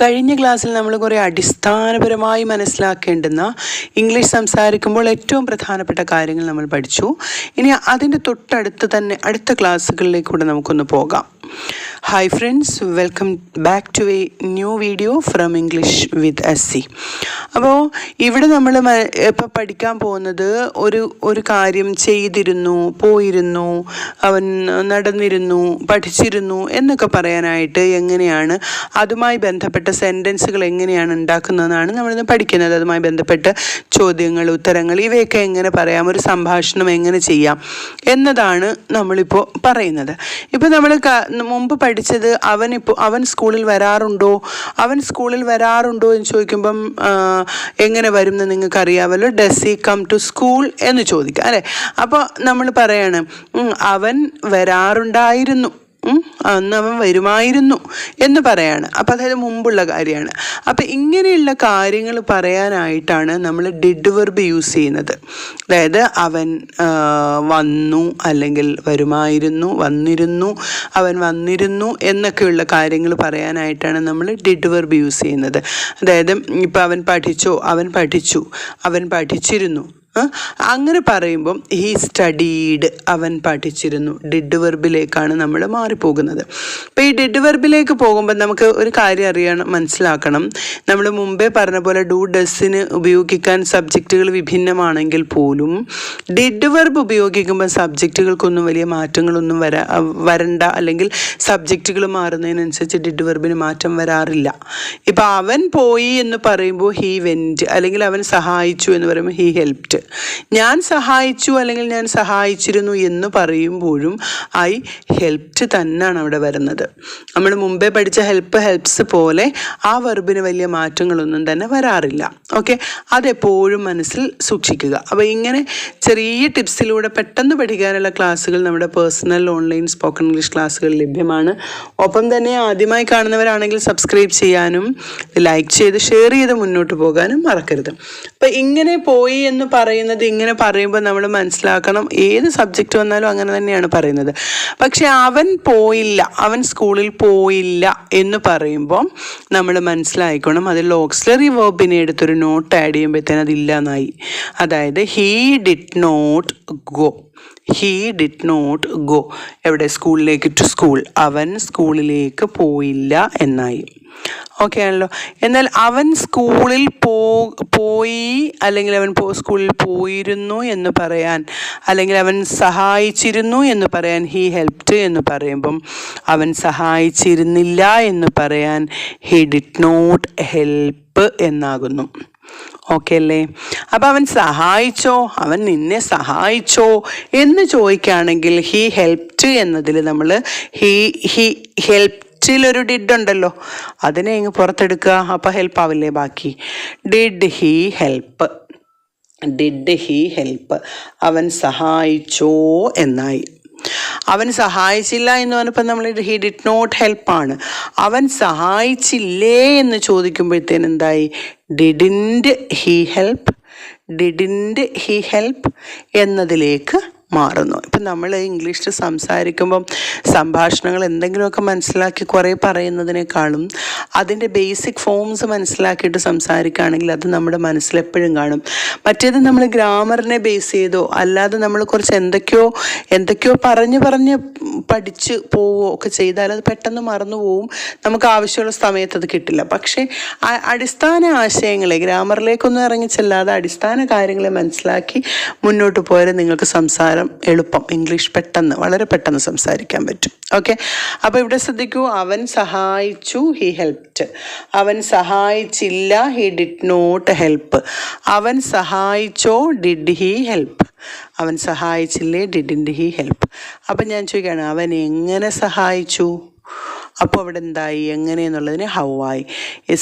കഴിഞ്ഞ ക്ലാസ്സിൽ നമ്മൾ കുറേ അടിസ്ഥാനപരമായി മനസ്സിലാക്കേണ്ടുന്ന ഇംഗ്ലീഷ് സംസാരിക്കുമ്പോൾ ഏറ്റവും പ്രധാനപ്പെട്ട കാര്യങ്ങൾ നമ്മൾ പഠിച്ചു. ഇനി അതിന്റെ തൊട്ടടുത്ത് തന്നെ അടുത്ത ക്ലാസ്സുകളിലേക്കൂടെ നമുക്കൊന്ന് പോകാം. Hi friends welcome back to a new video from English with S C അപ്പോൾ ഇവിടെ നമ്മൾ ഇപ്പോൾ പഠിക്കാൻ പോകുന്നത് ഒരു ഒരു കാര്യം ചെയ്തിരുന്നു പോയിരുന്നു അവൻ നടന്നിരുന്നു പഠിച്ചിരുന്നു എന്നൊക്കെ പറയാനായിട്ട് എങ്ങനെയാണ് അതുമായി ബന്ധപ്പെട്ട സെന്റൻസുകൾ എങ്ങനെയാണ് ഉണ്ടാക്കുന്നതെന്നാണ് നമ്മളിന്ന് പഠിക്കുന്നത്. അതുമായി ബന്ധപ്പെട്ട് ചോദ്യങ്ങൾ ഉത്തരങ്ങൾ ഇവയൊക്കെ എങ്ങനെ പറയാം ഒരു സംഭാഷണം എങ്ങനെ ചെയ്യാം എന്നതാണ് നമ്മളിപ്പോൾ പറയുന്നത്. ഇപ്പോൾ നമ്മൾ മുമ്പ് പഠിച്ചത് അവനിപ്പോൾ അവൻ സ്കൂളിൽ വരാറുണ്ടോ? അവൻ സ്കൂളിൽ വരാറുണ്ടോ എന്ന് ചോദിക്കുമ്പം എങ്ങനെ വരും എന്ന് നിങ്ങൾക്ക് അറിയാമല്ലോ does he come to school എന്ന് ചോദിക്കാം അല്ലേ? അപ്പോൾ നമ്മൾ പറയാണ് അവൻ വരാറുണ്ടായിരുന്നു. അന്ന് അവൻ വരുമായിരുന്നു എന്ന് പറയാണ്. അപ്പം അതായത് മുമ്പുള്ള കാര്യമാണ്. അപ്പം ഇങ്ങനെയുള്ള കാര്യങ്ങൾ പറയാനായിട്ടാണ് നമ്മൾ ഡിഡ് വെർബ് യൂസ് ചെയ്യുന്നത്. അതായത് അവൻ വന്നു അല്ലെങ്കിൽ വരുമായിരുന്നു വന്നിരുന്നു അവൻ വന്നിരുന്നു എന്നൊക്കെയുള്ള കാര്യങ്ങൾ പറയാനായിട്ടാണ് നമ്മൾ ഡിഡ് വെർബ് യൂസ് ചെയ്യുന്നത്. അതായത് ഇപ്പം അവൻ പഠിച്ചോ അവൻ പഠിച്ചു അവൻ പഠിച്ചിരുന്നു. അങ്ങനെ പറയുമ്പം ഹീ സ്റ്റഡീഡ് അവൻ പഠിച്ചിരുന്നു. ഡിഡ് വെർബിലേക്കാണ് നമ്മൾ മാറിപ്പോകുന്നത്. അപ്പോൾ ഈ ഡിഡ് വെർബിലേക്ക് പോകുമ്പോൾ നമുക്ക് ഒരു കാര്യം അറിയണം മനസ്സിലാക്കണം. നമ്മൾ മുമ്പേ പറഞ്ഞ പോലെ ഡു ഡസിന് ഉപയോഗിക്കാൻ സബ്ജക്റ്റുകൾ വിഭിന്നമാണെങ്കിൽ പോലും ഡിഡ് വെർബ് ഉപയോഗിക്കുമ്പോൾ സബ്ജക്റ്റുകൾക്കൊന്നും വലിയ മാറ്റങ്ങളൊന്നും വരാ വരണ്ട. അല്ലെങ്കിൽ സബ്ജക്റ്റുകൾ മാറുന്നതിനനുസരിച്ച് ഡിഡ് വെർബിന് മാറ്റം വരാറില്ല. ഇപ്പം അവൻ പോയി എന്ന് പറയുമ്പോൾ ഹീ വെന്റ് അല്ലെങ്കിൽ അവൻ സഹായിച്ചു എന്ന് പറയുമ്പോൾ ഹീ ഹെൽപ്റ്റ് ഞാൻ സഹായിച്ചു അല്ലെങ്കിൽ ഞാൻ സഹായിച്ചിരുന്നു എന്ന് പറയുമ്പോഴും ഐ ഹെൽപ്ഡ് തന്നെയാണ് അവിടെ വരുന്നത്. നമ്മൾ മുമ്പേ പഠിച്ച ഹെൽപ്പ് ഹെൽപ്സ് പോലെ ആ വെർബിന് വലിയ മാറ്റങ്ങളൊന്നും തന്നെ വരാറില്ല. ഓക്കെ? അതെപ്പോഴും മനസ്സിൽ സൂക്ഷിക്കുക. അപ്പോൾ ഇങ്ങനെ ചെറിയ ടിപ്സിലൂടെ പെട്ടെന്ന് പഠിക്കാനുള്ള ക്ലാസ്സുകൾ നമ്മുടെ പേഴ്സണൽ ഓൺലൈൻ സ്പോക്കൺ ഇംഗ്ലീഷ് ക്ലാസ്സുകൾ ലഭ്യമാണ്. ഒപ്പം തന്നെ ആദ്യമായി കാണുന്നവരാണെങ്കിൽ സബ്സ്ക്രൈബ് ചെയ്യാനും ലൈക്ക് ചെയ്ത് ഷെയർ ചെയ്ത് മുന്നോട്ട് പോകാനും മറക്കരുത്. അപ്പം ഇങ്ങനെ പോയി എന്ന് പറയുന്നത് ഇങ്ങനെ പറയുമ്പോൾ നമ്മൾ മനസ്സിലാക്കണം ഏത് സബ്ജക്റ്റ് വന്നാലും അങ്ങനെ തന്നെയാണ് പറയുന്നത്. പക്ഷെ അവൻ പോയില്ല അവൻ സ്കൂളിൽ പോയില്ല എന്ന് പറയുമ്പോൾ നമ്മൾ മനസ്സിലായിക്കണം അതിൽ ഓക്സിലറി വേർബിനെ എടുത്തൊരു നോട്ട് ആഡ് ചെയ്യുമ്പോഴത്തേന് അതില്ല എന്നായി അതായത് he did not go he did not go എവിടെ? സ്കൂളിലേക്ക് ടു സ്കൂൾ അവൻ സ്കൂളിലേക്ക് പോയില്ല എന്നായി. ഓക്കെ ആണല്ലോ. എന്നാൽ അവൻ സ്കൂളിൽ പോ പോയി അല്ലെങ്കിൽ അവൻ സ്കൂളിൽ പോയിരുന്നു എന്ന് പറയാൻ അല്ലെങ്കിൽ അവൻ സഹായിച്ചിരുന്നു എന്ന് പറയാൻ ഹീ ഹെൽപ്ഡ് എന്ന് പറയുമ്പം അവൻ സഹായിച്ചിരുന്നില്ല എന്ന് പറയാൻ ഹി ഡിഡ് നോട്ട് ഹെൽപ്പ് എന്നാകുന്നു. ഓക്കെ അല്ലേ? അപ്പം അവൻ സഹായിച്ചോ? അവൻ നിന്നെ സഹായിച്ചോ? എന്ന് ചോദിക്കുകയാണെങ്കിൽ ഹീ ഹെൽപ്ഡ് എന്നതിൽ നമ്മൾ ഹീ ഹി ഹെൽപ്റ്റിലൊരു ഡിഡ് ഉണ്ടല്ലോ. അതിനെ ഇങ്ങ് പുറത്തെടുക്കുക. അപ്പോൾ ഹെൽപ്പ് ആവില്ലേ ബാക്കി? Did he help did he help അവൻ സഹായിച്ചോ എന്നായി. അവൻ സഹായിച്ചില്ല എന്ന് പറഞ്ഞപ്പോൾ നമ്മൾ ഹി ഡിഡ് നോട്ട് ഹെൽപ്പാണ് അവൻ സഹായിച്ചില്ലേ എന്ന് ചോദിക്കുമ്പോഴത്തേന് എന്തായി? Didn't he help didn't he help എന്നതിലേക്ക് മാറുന്നു. ഇപ്പം നമ്മൾ ഇംഗ്ലീഷിൽ സംസാരിക്കുമ്പം സംഭാഷണങ്ങൾ എന്തെങ്കിലുമൊക്കെ മനസ്സിലാക്കി കുറേ പറയുന്നതിനേക്കാളും അതിന്റെ ബേസിക് ഫോംസ് മനസ്സിലാക്കിയിട്ട് സംസാരിക്കുകയാണെങ്കിൽ അത് നമ്മുടെ മനസ്സിലെപ്പോഴും കാണും. മറ്റേത് നമ്മൾ ഗ്രാമറിനെ ബേസ് ചെയ്തോ അല്ലാതെ നമ്മൾ കുറച്ച് എന്തൊക്കെയോ എന്തൊക്കെയോ പറഞ്ഞ് പറഞ്ഞ് പഠിച്ച് പോവുകയോ ഒക്കെ ചെയ്താൽ അത് പെട്ടെന്ന് മറന്നു പോവും. നമുക്ക് ആവശ്യമുള്ള സമയത്ത് അത് കിട്ടില്ല. പക്ഷേ അടിസ്ഥാന ആശയങ്ങളെ ഗ്രാമറിലേക്കൊന്നും ഇറങ്ങിച്ചല്ലാതെ അടിസ്ഥാന കാര്യങ്ങളെ മനസ്സിലാക്കി മുന്നോട്ട് പോയാൽ നിങ്ങൾക്ക് സംസാരം എളുപ്പം. ഇംഗ്ലീഷ് പെട്ടെന്ന് വളരെ പെട്ടെന്ന് സംസാരിക്കാൻ പറ്റും. ഓക്കെ അപ്പോൾ ഇവിടെ ശ്രദ്ധിക്കൂ അവൻ സഹായിച്ചു ഹി ഹെൽപ്റ്റ് അവൻ സഹായിച്ചില്ല ഹി ഡിഡ് നോട്ട് ഹെൽപ്പ് അവൻ സഹായിച്ചോ ഡിഡ് ഹി ഹെൽപ്പ് അവൻ സഹായിച്ചില്ലേ ഡിഡിന്റെ ഹി ഹെൽപ്പ് അപ്പം ഞാൻ ചോദിക്കുകയാണ് അവൻ എങ്ങനെ സഹായിച്ചു? അപ്പോൾ അവിടെ എന്തായി എങ്ങനെയെന്നുള്ളതിന് ഹൗ ആയി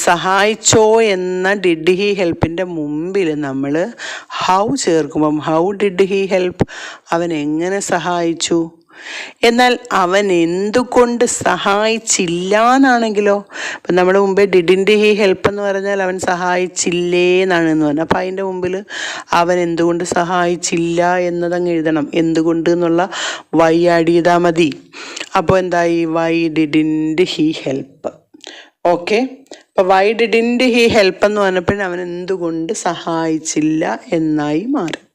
സഹായിച്ചോ എന്ന ഡിഡ് ഹി ഹെൽപ്പിന്റെ മുമ്പിൽ നമ്മൾ ഹൗ ചേർക്കുമ്പം ഹൗ ഡിഡ് ഹി ഹെൽപ്പ് അവൻ എങ്ങനെ സഹായിച്ചു? എന്നാൽ അവൻ എന്തുകൊണ്ട് സഹായിച്ചില്ല എന്നാണെങ്കിലോ ഇപ്പം നമ്മുടെ മുമ്പേ ഡിഡിന്റെ ഹി ഹെൽപ്പ് എന്ന് പറഞ്ഞാൽ അവൻ സഹായിച്ചില്ലേ എന്നാണ് എന്ന് പറഞ്ഞാൽ അപ്പം അതിന്റെ മുമ്പിൽ അവൻ എന്തുകൊണ്ട് സഹായിച്ചില്ല എന്നതങ്ങ് എഴുതണം. എന്തുകൊണ്ട് എന്നുള്ള വൈ ആഡ് മതി. അപ്പോൾ എന്തായി? Why didn't he help. Okay? അപ്പോൾ വൈ ഡിഡിന്റെ ഹി ഹെൽപ്പ് എന്ന് പറഞ്ഞപ്പോഴും അവൻ എന്തുകൊണ്ട് സഹായിച്ചില്ല എന്നായി മാറി.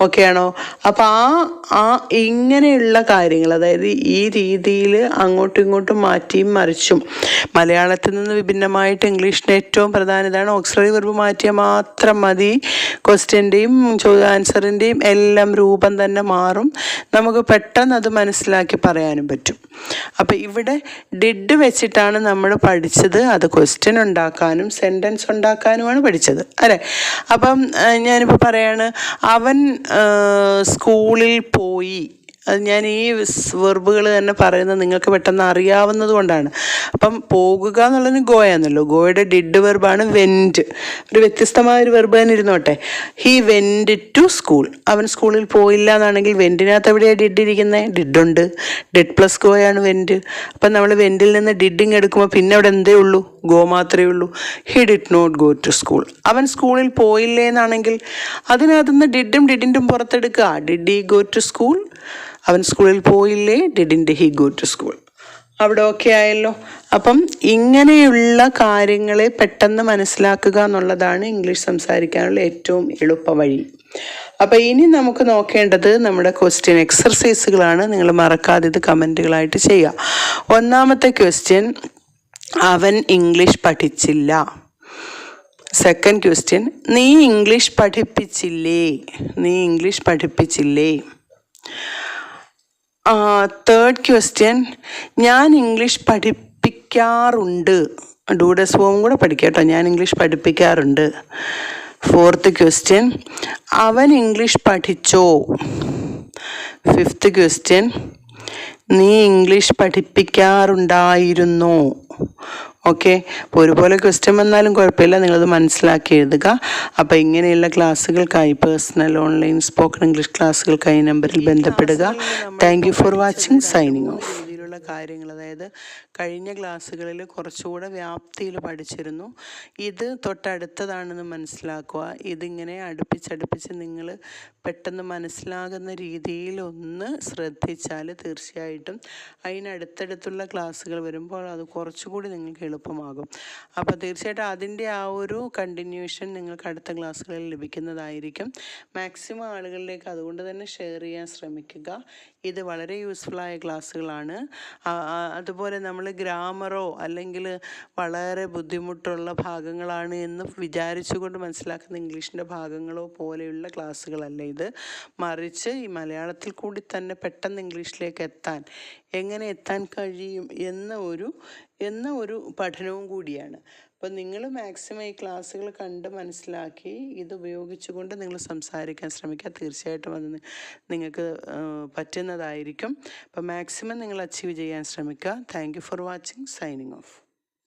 ഓക്കെ ആണോ അപ്പം ആ ആ ഇങ്ങനെയുള്ള കാര്യങ്ങൾ അതായത് ഈ രീതിയിൽ അങ്ങോട്ടും ഇങ്ങോട്ടും മാറ്റിയും മറിച്ചും മലയാളത്തിൽ നിന്ന് വിഭിന്നമായിട്ട് ഇംഗ്ലീഷിന് ഏറ്റവും പ്രധാന ഇതാണ് ഓക്സിലറി വെർബ് മാറ്റിയാൽ മാത്രം മതി. ക്വസ്റ്റ്യന്റെയും ആൻസറിന്റെയും എല്ലാം രൂപം തന്നെ മാറും. നമുക്ക് പെട്ടെന്ന് അത് മനസ്സിലാക്കി പറയാനും പറ്റും. അപ്പം ഇവിടെ ഡിഡ് വെച്ചിട്ടാണ് നമ്മൾ പഠിച്ചത്. അത് ക്വസ്റ്റ്യൻ ഉണ്ടാക്കാനും സെന്റൻസ് ഉണ്ടാക്കാനുമാണ് പഠിച്ചത്. അല്ലേ? അപ്പം ഞാനിപ്പോൾ പറയാണ് അവൻ സ്കൂളിൽ പോയി. അത് ഞാൻ ഈ വെർബുകൾ തന്നെ പറയുന്നത് നിങ്ങൾക്ക് പെട്ടെന്ന് അറിയാവുന്നത് കൊണ്ടാണ്. അപ്പം പോകുക എന്നുള്ളതിന് ഗോയാന്നല്ലോ. ഗോയുടെ ഡിഡ് വെർബാണ് വെന്റ് ഒരു വ്യത്യസ്തമായ ഒരു വെർബ് തന്നെ ഇരുന്നോട്ടെ. ഹി വെന്റ് ടു സ്കൂൾ അവൻ സ്കൂളിൽ പോയില്ല എന്നാണെങ്കിൽ വെന്റിനകത്ത് എവിടെയാണ് ഡിഡ് ഇരിക്കുന്നത് ഡിഡുണ്ട് ഡിഡ് പ്ലസ് ഗോയാണ് വെന്റ് അപ്പം നമ്മൾ വെന്റിൽ നിന്ന് ഡിഡിങ് എടുക്കുമ്പോൾ പിന്നെ അവിടെ എന്തേ ഉള്ളൂ? ഗോ മാത്രമേ ഉള്ളൂ. He did not go to school അവൻ സ്കൂളിൽ പോയില്ലേ എന്നാണെങ്കിൽ അതിനകത്തുനിന്ന് ഡിഡും ഡിഡിന്റും പുറത്തെടുക്കുക. Did he go to school അവൻ സ്കൂളിൽ പോയില്ലേ? Didn't he go to school അവിടെ ഓക്കെ ആയല്ലോ. അപ്പം ഇങ്ങനെയുള്ള കാര്യങ്ങളെ പെട്ടെന്ന് മനസ്സിലാക്കുക എന്നുള്ളതാണ് ഇംഗ്ലീഷ് സംസാരിക്കാനുള്ള ഏറ്റവും എളുപ്പ വഴി. അപ്പം ഇനി നമുക്ക് നോക്കേണ്ടത് നമ്മുടെ ക്വസ്റ്റ്യൻ എക്സർസൈസുകളാണ് നിങ്ങൾ മറക്കാതെ ഇത് കമന്റുകളായിട്ട് ചെയ്യുക. ഒന്നാമത്തെ ക്വസ്റ്റ്യൻ അവൻ ഇംഗ്ലീഷ് പഠിച്ചില്ല. സെക്കൻഡ് ക്വസ്റ്റ്യൻ നീ ഇംഗ്ലീഷ് പഠിപ്പിച്ചില്ലേ? നീ ഇംഗ്ലീഷ് പഠിപ്പിച്ചില്ലേ? തേർഡ് ക്വസ്റ്റ്യൻ ഞാൻ ഇംഗ്ലീഷ് പഠിപ്പിക്കാറുണ്ട്. ഡൂഡസ് ഫോം കൂടെ പഠിക്കട്ടോ കേട്ടോ. ഞാൻ ഇംഗ്ലീഷ് പഠിപ്പിക്കാറുണ്ട്. ഫോർത്ത് ക്വസ്റ്റ്യൻ അവൻ ഇംഗ്ലീഷ് പഠിച്ചോ? ഫിഫ്ത്ത് ക്വസ്റ്റ്യൻ നീ ഇംഗ്ലീഷ് പഠിപ്പിക്കാറുണ്ടായിരുന്നോ. ഓക്കെ അപ്പോൾ ഒരുപോലെ ക്വസ്റ്റ്യൻ വന്നാലും കുഴപ്പമില്ല. നിങ്ങളത് മനസ്സിലാക്കി എഴുതുക. അപ്പോൾ ഇങ്ങനെയുള്ള ക്ലാസ്സുകൾക്കായി പേഴ്സണൽ ഓൺലൈൻ സ്പോക്കൺ ഇംഗ്ലീഷ് ക്ലാസ്സുകൾക്കായി നമ്പറിൽ ബന്ധപ്പെടുക. Thank you for watching signing off രീതിയിലുള്ള കാര്യങ്ങൾ. അതായത് കഴിഞ്ഞ ക്ലാസ്സുകളിൽ കുറച്ചുകൂടെ വ്യാപ്തിയിൽ പഠിച്ചിരുന്നു. ഇത് തൊട്ടടുത്തതാണെന്ന് മനസ്സിലാക്കുക. ഇതിങ്ങനെ അടുപ്പിച്ചടുപ്പിച്ച് നിങ്ങൾ പെട്ടെന്ന് മനസ്സിലാകുന്ന രീതിയിൽ ഒന്ന് ശ്രദ്ധിച്ചാൽ തീർച്ചയായിട്ടും അതിനടുത്തടുത്തുള്ള ക്ലാസ്സുകൾ വരുമ്പോൾ അത് കുറച്ചുകൂടി നിങ്ങൾക്ക് എളുപ്പമാകും. അപ്പോൾ തീർച്ചയായിട്ടും അതിന്റെ ആ ഒരു കണ്ടിന്യൂഷൻ നിങ്ങൾക്ക് അടുത്ത ക്ലാസ്സുകളിൽ ലഭിക്കുന്നതായിരിക്കും. മാക്സിമം ആളുകളിലേക്ക് അതുകൊണ്ട് തന്നെ ഷെയർ ചെയ്യാൻ ശ്രമിക്കുക. ഇത് വളരെ യൂസ്ഫുള്ളായ ക്ലാസ്സുകളാണ്. അതുപോലെ നമ്മൾ ഗ്രാമറോ അല്ലെങ്കിൽ വളരെ ബുദ്ധിമുട്ടുള്ള ഭാഗങ്ങളാണ് എന്ന് വിചാരിച്ചുകൊണ്ട് മനസ്സിലാക്കുന്ന ഇംഗ്ലീഷിന്റെ ഭാഗങ്ങളോ പോലെയുള്ള ക്ലാസ്സുകളല്ല ഇത്. മറിച്ച് ഈ മലയാളത്തിൽ കൂടി തന്നെ പെട്ടെന്ന് ഇംഗ്ലീഷിലേക്ക് എത്താൻ എങ്ങനെ എത്താൻ കഴിയും എന്ന ഒരു എന്ന ഒരു പഠനവും കൂടിയാണ്. അപ്പോൾ നിങ്ങൾ മാക്സിമം ഈ ക്ലാസ്സുകൾ കണ്ട് മനസ്സിലാക്കി ഇത് ഉപയോഗിച്ചുകൊണ്ട് നിങ്ങൾ സംസാരിക്കാൻ ശ്രമിക്കുക തീർച്ചയായിട്ടും അത് നിങ്ങൾക്ക് പറ്റുന്നതായിരിക്കും. അപ്പോൾ മാക്സിമം നിങ്ങൾ അച്ചീവ് ചെയ്യാൻ ശ്രമിക്കുക thank for watching signing off